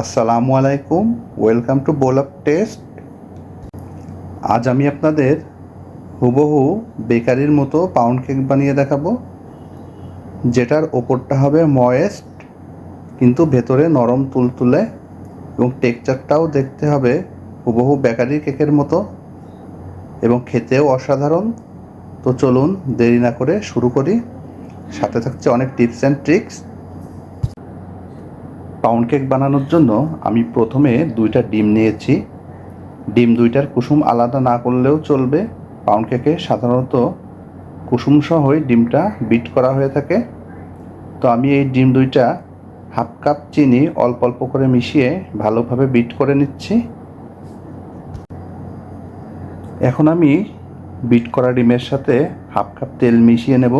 আসসালামু আলাইকুম, welcome to bowl up taste. আজ আমি আপনাদের হুবহু বেকারির মতো পাউন্ড কেক বানিয়ে দেখাবো, যেটার ওপরটা হবে ময়েস্ট, কিন্তু ভেতরে নরম তুলতুলে এবং টেক্সচারটাও দেখতে হবে হুবহু বেকারির কেকের মতো এবং খেতেও অসাধারণ। তো চলুন দেরি না করে শুরু করি। সাথে থাকছে অনেক tips and tricks. Pound cake বানানোর জন্য আমি প্রথমে দুইটা ডিম নিয়েছি। ডিম দুইটার কুসুম আলাদা না করলেও চলবে। পাউন্ড কেকে সাধারণত কুসুম সহই ডিমটা বিট করা হয়ে থাকে। তো আমি এই ডিম দুইটা হাফ কাপ চিনি অল্প অল্প করে মিশিয়ে ভালোভাবে বিট করে নিচ্ছি। এখন আমি বিট করা ডিমের সাথে হাফ কাপ তেল মিশিয়ে নেব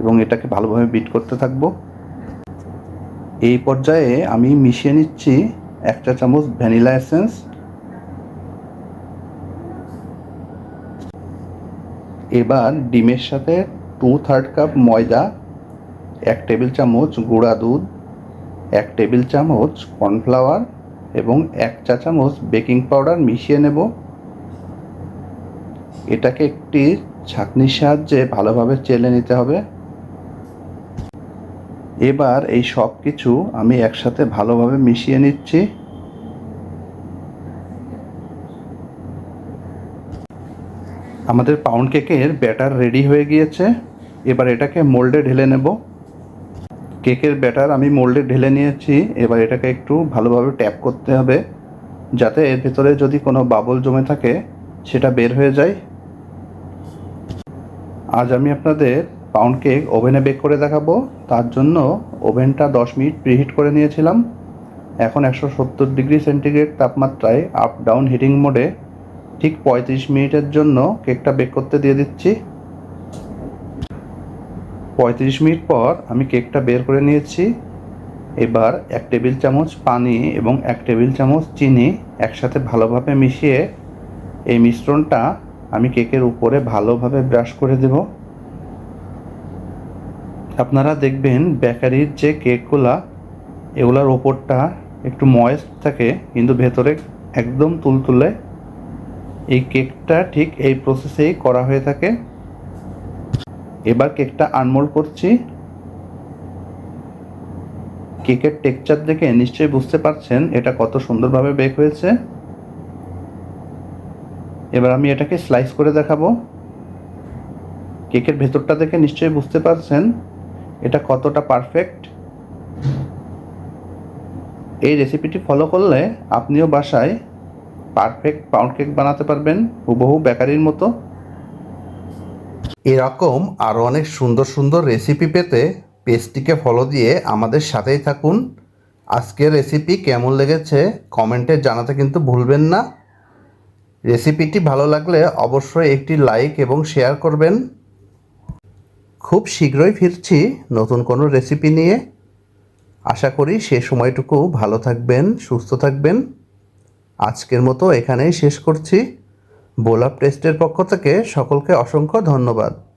এবং এটাকে ভালোভাবে বিট করতে থাকব। এই পর্যায়ে আমি মিশিয়ে নিচ্ছি এক চা চামচ ভ্যানিলা এসেন্স। এবার ডিমের সাথে টু থার্ড কাপ ময়দা, এক টেবিল চামচ গুঁড়া দুধ, এক টেবিল চামচ কর্নফ্লাওয়ার এবং এক চা চামচ বেকিং পাউডার মিশিয়ে নেব। এটাকে একটি ছাঁকনির সাহায্যে ভালোভাবে চেলে নিতে হবে। এবার এই সব কিছু আমি একসাথে ভালোভাবে মিশিয়ে নিচ্ছি। আমাদের পাউন্ড কেকের ব্যাটার রেডি হয়ে গিয়েছে। এবার এটাকে মোল্ডে ঢেলে নেব। কেকের ব্যাটার আমি মোল্ডে ঢেলে নিয়েছি। এবার এটাকে একটু ভালোভাবে ট্যাপ করতে হবে, যাতে এর ভেতরে যদি কোনো বাবল জমে থাকে, সেটা বের হয়ে যায়। আজ আমি আপনাদের পাউন্ড কেক ওভেনে বেক করে দেখাবো। তার জন্য ওভেনটা দশ মিনিট প্রিহিট করে নিয়েছিলাম। এখন একশো সত্তর ডিগ্রি সেন্টিগ্রেড তাপমাত্রায় আপ ডাউন হিটিং মোডে ঠিক পঁয়ত্রিশ মিনিটের জন্য কেকটা বেক করতে দিয়ে দিচ্ছি। পঁয়ত্রিশ মিনিট পর আমি কেকটা বের করে নিয়েছি। এবার এক টেবিল চামচ পানি এবং এক টেবিল চামচ চিনি একসাথে ভালোভাবে মিশিয়ে এই মিশ্রণটা আমি কেকের উপরে ভালোভাবে ব্রাশ করে দেবো। আপনারা দেখবেন বেকারির যে কেকগুলা, এগুলার ওপরটা একটু ময়েস্ট থাকে, কিন্তু ভেতরে একদম তুলতুলে এই কেকটা ঠিক এই প্রসেসেই করা হয়ে থাকে। এবার কেকটা আনমোল্ড করছি। কেকের টেক্সচার দেখে নিশ্চয়ই বুঝতে পারছেন এটা কত সুন্দরভাবে বেক হয়েছে। এবার আমি এটাকে স্লাইস করে দেখাবো। কেকের ভেতরটা দেখে নিশ্চয়ই বুঝতে পারছেন। এটা কতটা পারফেক্ট এই রেসিপিটি ফলো করলে আপনিও বাসায় পারফেক্ট পাউন্ড কেক বানাতে পারবেন, হুবহু বেকারির মতো। এরকম আরও অনেক সুন্দর সুন্দর রেসিপি পেতে পেজটিকে ফলো দিয়ে আমাদের সাথেই থাকুন। আজকের রেসিপি কেমন লেগেছে কমেন্টে জানাতে কিন্তু ভুলবেন না। রেসিপিটি ভালো লাগলে অবশ্যই একটি লাইক এবং শেয়ার করবেন। খুব শীঘ্রই ফিরছি নতুন কোনো রেসিপি নিয়ে। আশা করি সে সময়টুকু ভালো থাকবেন, সুস্থ থাকবেন। আজকের মতো এখানেই শেষ করছি। বোলা টেস্টের পক্ষ থেকে সকলকে অসংখ্য ধন্যবাদ।